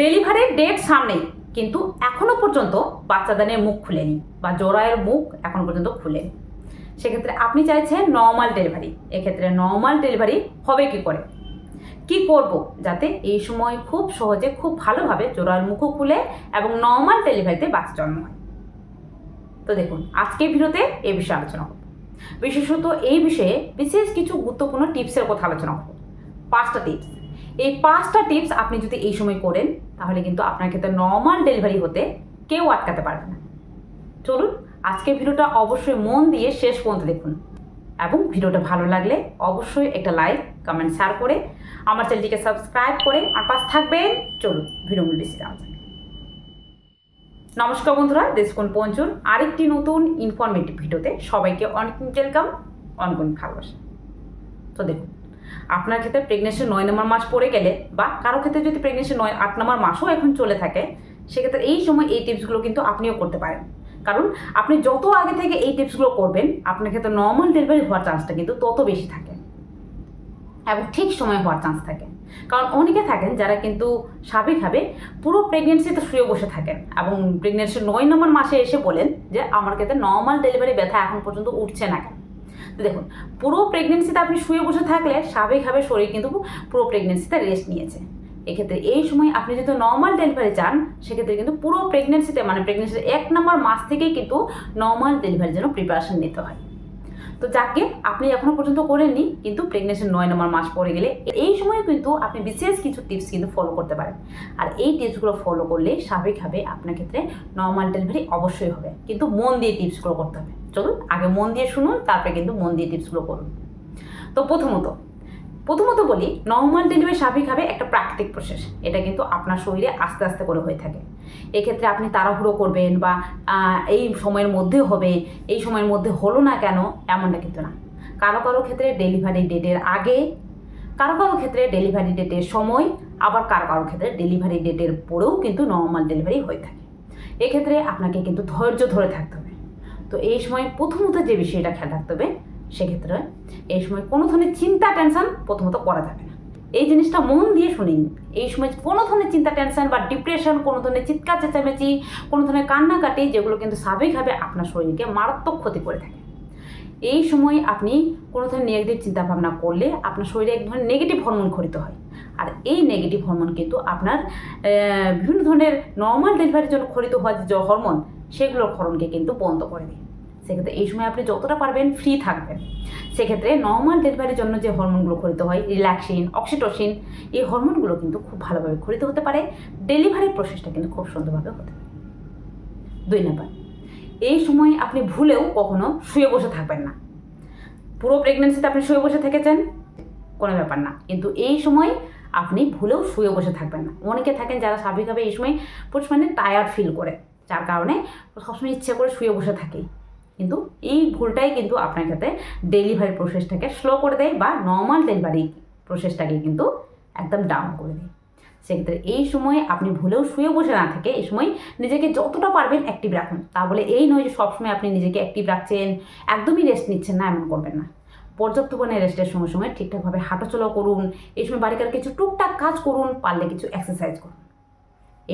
ডেলিভারির ডেট সামনেই, কিন্তু এখনও পর্যন্ত বাচ্চাদানের মুখ খুলেনি বা জোড়ায়ের মুখ এখনও পর্যন্ত খুলেনি। সেক্ষেত্রে আপনি চাইছেন নর্মাল ডেলিভারি এক্ষেত্রে নর্মাল ডেলিভারি হবে কি করে? কি করব যাতে এই সময় খুব সহজে, খুব ভালোভাবে জোড়ার মুখও খুলে এবং নর্মাল ডেলিভারিতে বাচ্চা জন্ম হয়। তো দেখুন, আজকের ভিডিওতে এই বিষয়ে আলোচনা করব। বিশেষত এই বিষয়ে বিশেষ কিছু গুরুত্বপূর্ণ টিপসের কথা আলোচনা করব। পাঁচটা টিপস এই পাঁচটা টিপস আপনি যদি এই সময় করেন তাহলে কিন্তু আপনার ক্ষেত্রে নর্মাল ডেলিভারি হতে কেউ আটকাতে পারবে না। চলুন, আজকের ভিডিওটা অবশ্যই মন দিয়ে শেষ পর্যন্ত দেখুন। এবং ভিডিওটা ভালো লাগলে অবশ্যই একটা লাইক কমেন্ট শেয়ার করে আমার চ্যানেলটিকে সাবস্ক্রাইব করে আর পাশ থাকবেন। চলুন ভিডিও মূল জানা নমস্কার বন্ধুরা দেশকোন পঞ্চুর আরেকটি নতুন ইনফরমেটিভ ভিডিওতে সবাইকে অনেক ওয়েলকাম অনেক ভালোবাসা। তো দেখুন আপনার ক্ষেত্রে প্রেগনেন্সি নয় নম্বর মাস পড়ে গেলে বা কারও ক্ষেত্রে যদি প্রেগনেন্সি নয়, আট নম্বর মাসও এখন চলে থাকে, সেক্ষেত্রে এই সময় এই টিপসগুলো কিন্তু আপনিও করতে পারেন। কারণ আপনি যত আগে থেকে এই টিপসগুলো করবেন, আপনার ক্ষেত্রে নর্মাল ডেলিভারি হওয়ার চান্সটা কিন্তু তত বেশি থাকে। এবং ঠিক সময় হওয়ার চান্স থাকে। কারণ অনেকে থাকেন যারা কিন্তু স্বাভাবিকভাবে পুরো প্রেগনেন্সিতে শুয়ে বসে থাকেন এবং প্রেগনেন্সির নয় নম্বর মাসে এসে বলেন যে, আমার ক্ষেত্রে নর্মাল ডেলিভারি ব্যথা এখন পর্যন্ত উঠছে না কেন? দেখুন, পুরো প্রেগনেন্সিতে আপনি শুয়ে বসে থাকলে স্বাভাবিকভাবে শরীর কিন্তু পুরো প্রেগনেন্সিতে রেস্ট নিয়েছে। এক্ষেত্রে এই সময় আপনি যদি নর্মাল ডেলিভারি চান, সেক্ষেত্রে কিন্তু পুরো প্রেগনেন্সিতে মানে প্রেগনেন্সির এক নম্বর মাস থেকেই কিন্তু নর্মাল ডেলিভারির জন্য প্রিপারেশন নিতে হয়। তো যাকে আপনি এখনও পর্যন্ত করেননি, কিন্তু প্রেগনেন্সির নয় নম্বর মাস পরে গেলে, এই সময় কিন্তু আপনি বিশেষ কিছু টিপস কিন্তু ফলো করতে পারেন। আর এই টিপসগুলো ফলো করলে স্বাভাবিকভাবে আপনার ক্ষেত্রে নর্মাল ডেলিভারি অবশ্যই হবে, কিন্তু মন দিয়ে টিপসগুলো করতে হবে। চলুন, আগে মন দিয়ে শুনুন, তারপরে কিন্তু মন দিয়ে টিপসগুলো করুন। তো প্রথমত প্রথমত বলি নর্মাল ডেলিভারি স্বাভাবিকভাবে একটা প্রাকৃতিক প্রসেস এটা কিন্তু আপনার শরীরে আস্তে আস্তে করে হয়ে থাকে। এক্ষেত্রে আপনি তাড়াহুড়ো করবেন বা এই সময়ের মধ্যে হবে, এই সময়ের মধ্যে হলো না কেন, এমনটা কিন্তু না। কারও কারও ক্ষেত্রে ডেলিভারি ডেটের আগে, কারও কারও ক্ষেত্রে ডেলিভারি ডেটের সময়, আবার কারও কারও ক্ষেত্রে ডেলিভারি ডেটের পরেও কিন্তু নর্মাল ডেলিভারি হয়ে থাকে। এক্ষেত্রে আপনাকে কিন্তু ধৈর্য ধরে থাকতে হবে। তো এই সময় প্রথমত যে বিষয়টা খেয়াল রাখতে হবে সেক্ষেত্রে এই সময় কোনো ধরনের চিন্তা টেনশন প্রথমত করা যাবে না। এই জিনিসটা মন দিয়ে শুনিন এই সময় কোনো ধরনের চিন্তা টেনশন বা ডিপ্রেশন কোনো ধরনের চিৎকার, চেঁচামেচি, কোনো ধরনের কান্নাকাটি, যেগুলো কিন্তু স্বাভাবিকভাবে আপনার শরীরকে মারাত্মক ক্ষতি করে থাকে। এই সময় আপনি কোনো ধরনের নেগেটিভ চিন্তা ভাবনা করলে আপনার শরীরে এক ধরনের নেগেটিভ হরমোন খরিত হয়। আর এই নেগেটিভ হরমোন কিন্তু আপনার বিভিন্ন ধরনের নর্মাল ডেলিভারির জন্য খরিত হওয়া যে হরমোন সেগুলোর ক্ষরণকে কিন্তু বন্ধ করে দেয়। সেক্ষেত্রে এই সময় আপনি যতটা পারবেন ফ্রি থাকবেন। সেক্ষেত্রে নর্মাল ডেলিভারির জন্য যে হরমোনগুলো খরিত হয় রিল্যাক্সিন অক্সিটোসিন এই হরমোনগুলো কিন্তু খুব ভালোভাবে খরিত হতে পারে। ডেলিভারির প্রসেসটা কিন্তু খুব সুন্দরভাবে হতে পারে। দুই নাম্বার, এই সময় আপনি ভুলেও কখনো শুয়ে বসে থাকবেন না। পুরো প্রেগনেন্সিতে আপনি শুয়ে বসে থেকেছেন, কোনো ব্যাপার না। কিন্তু এই সময় আপনি ভুলেও শুয়ে বসে থাকবেন না। অনেকে থাকেন যারা স্বাভাবিকভাবে এই সময় প্রচুর মানে টায়ার্ড ফিল করে। যার কারণে সবসময় ইচ্ছে করে শুয়ে বসে থাকে। কিন্তু এই ভুলটাই কিন্তু আপনার ক্ষেত্রে ডেলিভারি প্রসেসটাকে স্লো করে দেয় বা নর্মাল ডেলিভারি প্রসেসটাকে কিন্তু একদম ডাউন করে দেয়। সেক্ষেত্রে এই সময় আপনি ভুলেও শুয়ে বসে না থেকে এই সময় নিজেকে যতটা পারবেন অ্যাক্টিভ রাখুন। তা বলে এই নয় যে সবসময় আপনি নিজেকে অ্যাক্টিভ রাখছেন, একদমই রেস্ট নিচ্ছেন না, এমন করবেন না। পর্যাপ্ত পরিমাণে রেস্টের সময় সময় ঠিকঠাকভাবে হাঁটাচলা করুন, এই সময় বাড়িকার কিছু টুকটাক কাজ করুন, পারলে কিছু এক্সারসাইজ করুন।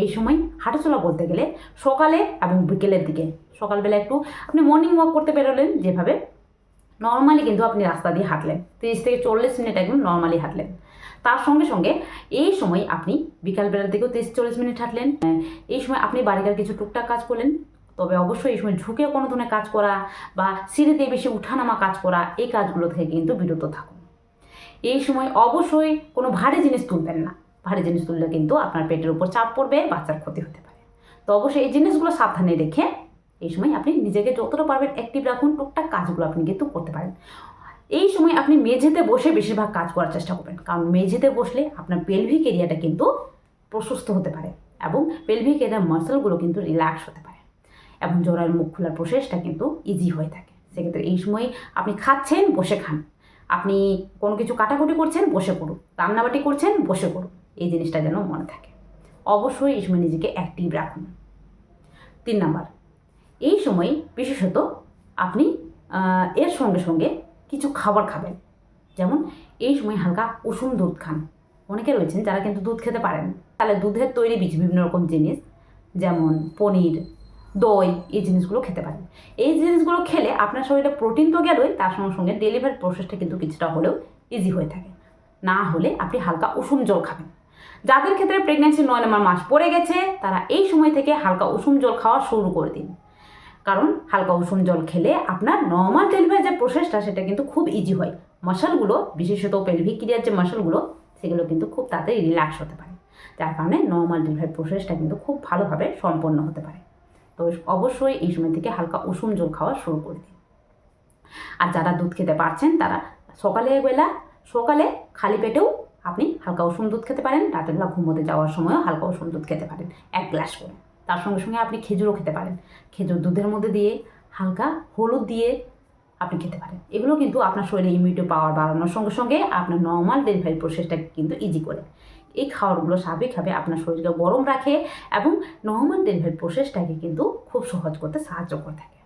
এই সময় হাঁটাচলা বলতে গেলে সকালে এবং বিকেলের দিকে। সকালবেলা একটু আপনি মর্নিং ওয়াক করতে বেরোলেন, যেভাবে নর্মালি কিন্তু আপনি রাস্তা দিয়ে হাঁটলেন। তিরিশ থেকে চল্লিশ মিনিট একদম নর্মালি হাঁটলেন। তার সঙ্গে সঙ্গে এই সময় আপনি বিকালবেলার দিকেও তিরিশ চল্লিশ মিনিট হাঁটলেন। এই সময় আপনি বাড়িকার কিছু টুকটাক কাজ করলেন। তবে অবশ্যই এই সময় ঝুঁকে কোনো ধরনের কাজ করা বা সিঁড়িতে বেশি উঠানামা কাজ করা, এই কাজগুলো থেকে কিন্তু বিরত থাকুন। এই সময় অবশ্যই কোনো ভারী জিনিস তুলবেন না। ভারী জিনিস তুললে কিন্তু আপনার পেটের উপর চাপ পড়বে, বাচ্চার ক্ষতি হতে পারে। তো অবশ্যই এই জিনিসগুলো সাবধানে রেখে এই সময় আপনি নিজেকে যতটা পারবেন অ্যাক্টিভ রাখুন, টুকটাক কাজগুলো আপনি কিন্তু করতে পারেন। এই সময় আপনি মেঝেতে বসে বেশিরভাগ কাজ করার চেষ্টা করবেন। কারণ মেঝেতে বসলে আপনার পেলভিক এরিয়াটা কিন্তু প্রশস্ত হতে পারে এবং পেলভিক এরিয়ার মাসেলগুলো কিন্তু রিল্যাক্স হতে পারে এবং জোড়ার মুখ খোলার প্রসেসটা কিন্তু ইজি হয়ে থাকে। সেক্ষেত্রে এই সময় আপনি খাচ্ছেন, বসে খান। আপনি কোনো কিছু কাটাকুটি করছেন, বসে করুন রান্নাবাটি করছেন, বসে করুন এই জিনিসটা যেন মনে থাকে। অবশ্যই এই সময় নিজেকে অ্যাক্টিভ রাখুন। তিন নাম্বার, এই সময় বিশেষত আপনি এর সঙ্গে সঙ্গে কিছু খাবার খাবেন। যেমন এই সময় হালকা উষুম দুধ খান। অনেকে রয়েছেন যারা কিন্তু দুধ খেতে পারেন তাহলে দুধের তৈরি বিভিন্ন রকম জিনিস, যেমন পনির, দই, এই জিনিসগুলো খেতে পারেন। এই জিনিসগুলো খেলে আপনার শরীরে প্রোটিন তো গেলই, তার সঙ্গে সঙ্গে ডেলিভারি প্রসেসটা কিন্তু কিছুটা হলেও ইজি হয়ে থাকে। না হলে আপনি হালকা উষুম জল খাবেন। যাদের ক্ষেত্রে প্রেগনেন্সি নয় নম্বর মাস পড়ে গেছে, তারা এই সময় থেকে হালকা উষুম জল খাওয়া শুরু করে দিন। কারণ হালকা উষুম জল খেলে আপনার নর্মাল ডেলিভারি যে প্রসেসটা সেটা কিন্তু খুব ইজি হয়। মশালগুলো বিশেষত পেলভিক ক্রিয়ার যে মশালগুলো সেগুলো কিন্তু খুব তাড়াতাড়ি রিল্যাক্স হতে পারে। যার কারণে নর্মাল ডেলিভারি প্রসেসটা কিন্তু খুব ভালোভাবে সম্পন্ন হতে পারে। তো অবশ্যই এই সময় থেকে হালকা উষুম জল খাওয়া শুরু করে দিন। আর যারা দুধ খেতে পারছেন, তারা সকালে বেলা, সকালে খালি পেটেও আপনি হালকা উষুম দুধ খেতে পারেন, রাতের বেলা ঘুমোতে যাওয়ার সময়ও হালকা উষুম দুধ খেতে পারেন, এক গ্লাস করে। তার সঙ্গে সঙ্গে আপনি খেজুরও খেতে পারেন। খেজুর দুধের মধ্যে দিয়ে হালকা হলুদ দিয়ে আপনি খেতে পারেন। এগুলো কিন্তু আপনার শরীরে ইমিউনিটি পাওয়ার বাড়ানোর সঙ্গে সঙ্গে আপনার নর্মাল ডেলিভারি প্রসেসটাকে কিন্তু ইজি করে। এই খাবারগুলো স্বাভাবিকভাবে আপনার শরীরকে গরম রাখে এবং নর্মাল ডেলিভারি প্রসেসটাকে কিন্তু খুব সহজ করতে সাহায্য করে থাকে।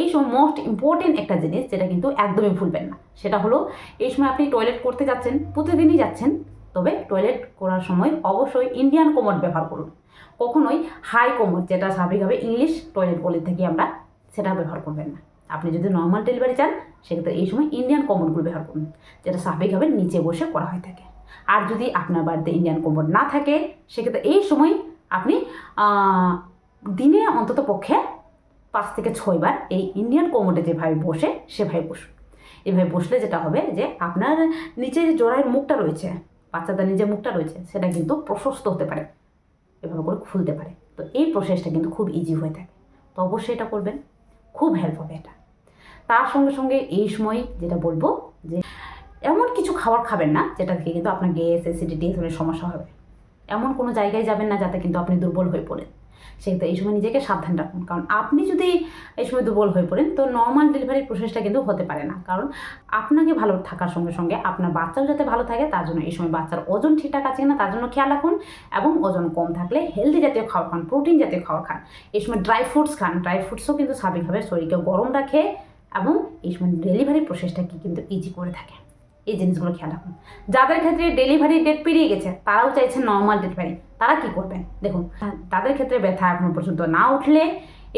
এই সময় মোস্ট ইম্পর্টেন্ট একটা জিনিস যেটা কিন্তু একদমই ভুলবেন না। সেটা হলো, এই সময় আপনি টয়লেট করতে যাচ্ছেন, প্রতিদিনই যাচ্ছেন, তবে টয়লেট করার সময় অবশ্যই ইন্ডিয়ান কোমোড ব্যবহার করুন। কখনোই হাই কোমোড যেটা স্বাভাবিকভাবে ইংলিশ টয়লেট বলে থাকি আমরা, সেটা ব্যবহার করবেন না। আপনি যদি নর্মাল ডেলিভারি চান, সেক্ষেত্রে এই সময় ইন্ডিয়ান কোমোডগুলো ব্যবহার করুন, যেটা স্বাভাবিকভাবে নিচে বসে করা হয়ে থাকে। আর যদি আপনার বাড়িতে ইন্ডিয়ান কোমোড না থাকে, সেক্ষেত্রে এই সময় আপনি দিনে অন্তত পক্ষে পাঁচ থেকে ছয়বার এই ইন্ডিয়ান কোমোডে যেভাবে বসে সেভাবে বসুন এভাবে বসলে যেটা হবে যে আপনার নিচে যে জোড়ায়ের মুখটা রয়েছে, বাচ্চাদের নিজের মুখটা রয়েছে, সেটা কিন্তু প্রশস্ত হতে পারে, এভাবে করে খুলতে পারে। তো এই প্রসেসটা কিন্তু খুব ইজি হয়ে থাকে। তো অবশ্যই এটা করবেন, খুব হেল্প হবে এটা। তার সঙ্গে সঙ্গে এই সময় যেটা বলব যে এমন কিছু খাবার খাবেন না, যেটা থেকে কিন্তু আপনার গ্যাস অ্যাসিডিটি এই ধরনের সমস্যা হবে। এমন কোনো জায়গায় যাবেন না যাতে কিন্তু আপনি দুর্বল হয়ে পড়েন। সেক্ষেত্রে এই সময় নিজেকে সাবধান রাখুন। কারণ আপনি যদি এই সময় দুর্বল হয়ে পড়েন, তো নর্মাল ডেলিভারি প্রসেসটা কিন্তু হতে পারে না। কারণ আপনাকে ভালো থাকার সঙ্গে সঙ্গে আপনার বাচ্চাও যাতে ভালো থাকে, তার জন্য এই সময় বাচ্চার ওজন ঠিকঠাক আছে কিনা তার জন্য খেয়াল রাখুন এবং ওজন কম থাকলে হেলদি জাতীয় খাবার খান প্রোটিন জাতীয় খাবার খান। এই সময় ড্রাই ফ্রুটস খান ড্রাই ফ্রুটসও কিন্তু স্বাভাবিকভাবে শরীরকে গরম রাখে এবং এই সময় ডেলিভারি প্রসেসটাকে কিন্তু ইজি করে থাকে। এই জিনিসগুলো খেয়াল রাখুন। যাদের ক্ষেত্রে ডেলিভারি ডেট পেরিয়ে গেছে, তারাও চাইছে নর্মাল ডেলিভারি তারা কি করবেন? দেখুন, তাদের ক্ষেত্রে ব্যথা এখনও পর্যন্ত না উঠলে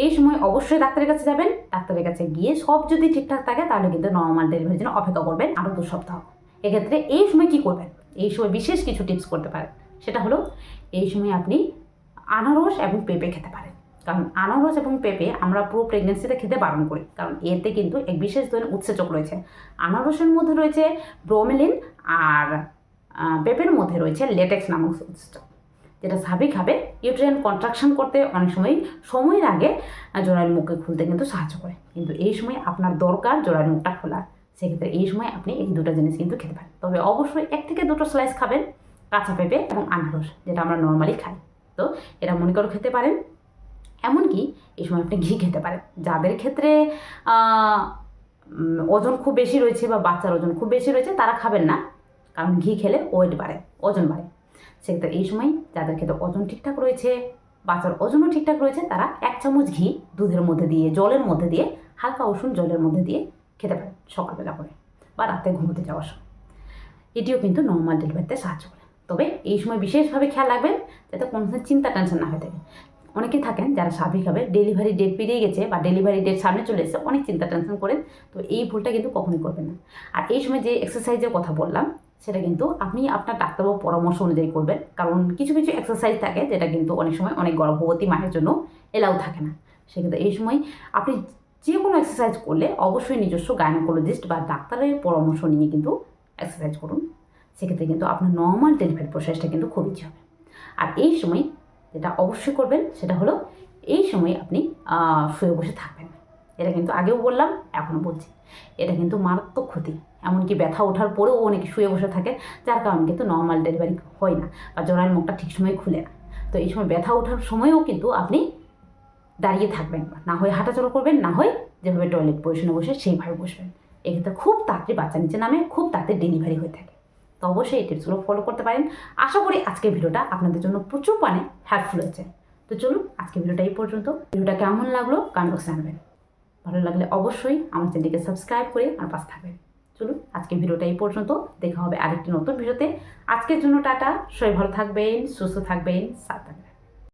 এই সময় অবশ্যই ডাক্তারের কাছে যাবেন। ডাক্তারের কাছে গিয়ে সব যদি ঠিকঠাক থাকে, তাহলে কিন্তু নর্মাল ডেলিভারির জন্য অপেক্ষা করবেন আরও দু সপ্তাহ। এক্ষেত্রে এই সময় কি করবেন? এই সময় বিশেষ কিছু টিপস করতে পারেন। সেটা হলো, এই সময় আপনি আনারস এবং পেঁপে খেতে পারেন। কারণ আনারস এবং পেঁপে আমরা পুরো প্রেগনেন্সিতে খেতে বারণ করি। কারণ এতে কিন্তু এক বিশেষ ধরনের উৎসেচক রয়েছে। আনারসের মধ্যে রয়েছে ব্রোমেলিন আর পেঁপের মধ্যে রয়েছে লেটেক্স নামক উৎসেচক। যেটা স্বাভাবিক হবে ইউট্রিয়ান কন্ট্রাকশন করতে অনেক সময় সময়ের আগে জোড়ার মুখে খুলতে কিন্তু সাহায্য করে। কিন্তু এই সময় আপনার দরকার জোড়ার মুখটা খোলা। সেক্ষেত্রে এই সময় আপনি এই দুটো জিনিস কিন্তু খেতে পারেন। তবে অবশ্যই এক থেকে দুটো স্লাইস খাবেন, কাঁচা পেঁপে এবং আনারস, যেটা আমরা নর্মালি খাই। তো এটা মনে করে খেতে পারেন। এমনকি এই সময় আপনি ঘি খেতে পারেন। যাদের ক্ষেত্রে ওজন খুব বেশি রয়েছে বা বাচ্চার ওজন খুব বেশি রয়েছে, তারা খাবেন না। কারণ ঘি খেলে ওয়েট বাড়ে, ওজন বাড়ে। সেক্ষেত্রে এই সময় যাদের ক্ষেত্রে ওজন ঠিকঠাক রয়েছে, বাচ্চার ওজনও ঠিকঠাক রয়েছে, তারা এক চামচ ঘি দুধের মধ্যে দিয়ে, জলের মধ্যে দিয়ে, হালকা উষুম জলের মধ্যে দিয়ে খেতে পারেন সকালবেলা করে বা রাতে ঘুমোতে যাওয়ার সময়। এটিও কিন্তু নর্মাল ডেলিভারিতে সাহায্য করে। তবে এই সময় বিশেষভাবে খেয়াল রাখবেন যাতে কোনো চিন্তা টেনশন না হয়ে থাকে। অনেকেই থাকেন যারা স্বাভাবিকভাবে ডেলিভারি ডেট পেরিয়ে গেছে বা ডেলিভারি ডেট সামনে চলে এসেছে, অনেক চিন্তা টেনশন করেন। তো এই ভুলটা কিন্তু কখনোই করবেন না। আর এই সময় যে এক্সারসাইজের কথা বললাম সেটা কিন্তু আপনি আপনার ডাক্তারবাবু পরামর্শ অনুযায়ী করবেন। কারণ কিছু কিছু এক্সারসাইজ থাকে যেটা কিন্তু অনেক সময় অনেক গর্ভবতী মায়ের জন্য এলাও থাকে না। সেক্ষেত্রে এই সময় আপনি যে কোনো এক্সারসাইজ করলে অবশ্যই নিজস্ব গাইনোকোলজিস্ট বা ডাক্তারের পরামর্শ নিয়ে কিন্তু এক্সারসাইজ করুন। সেক্ষেত্রে কিন্তু আপনার নর্মাল ডেলিভারি প্রসেসটা কিন্তু খুব ইজি হবে। আর এই সময় যেটা অবশ্যই করবেন সেটা হলো এই সময় আপনি শুয়ে বসে থাকবেন। এটা কিন্তু আগেও বললাম এখনও বলছি। এটা কিন্তু মারাত্মক ক্ষতি। এমনকি ব্যথা ওঠার পরেও অনেকে শুয়ে বসে থাকে, যার কারণে কিন্তু নর্মাল ডেলিভারি হয় না বা জরায়ের মুখটা ঠিক সময় খুলে না। তো এই সময় ব্যথা ওঠার সময়ও কিন্তু আপনি দাঁড়িয়ে থাকবেন না। হয় হাঁটাচলা করবেন, না হয় যেভাবে টয়লেট পজিশনে বসে সেইভাবে বসবেন। এক্ষেত্রে খুব তাড়াতাড়ি বাচ্চা নিচে নামে, খুব তাড়াতাড়ি ডেলিভারি হয়ে থাকে। তো অবশ্যই এই টিপসগুলো ফলো করতে পারেন। আশা করি আজকের ভিডিওটা আপনাদের জন্য প্রচুর মানে হেল্পফুল হয়েছে। তো চলুন আজকের ভিডিওটা এই পর্যন্ত। ভিডিওটা কেমন লাগল? কমেন্ট বক্সে জানাবেন। ভালো লাগলে অবশ্যই আমার চ্যানেলটিকে সাবস্ক্রাইব করে আমার পাশে থাকবেন। চলুন আজকে ভিডিওটা এই পর্যন্ত। দেখা হবে আরেকটি নতুন ভিডিওতে। আজকের জন্য টাটা। সবাই ভালো থাকবেন, সুস্থ থাকবেন সাথে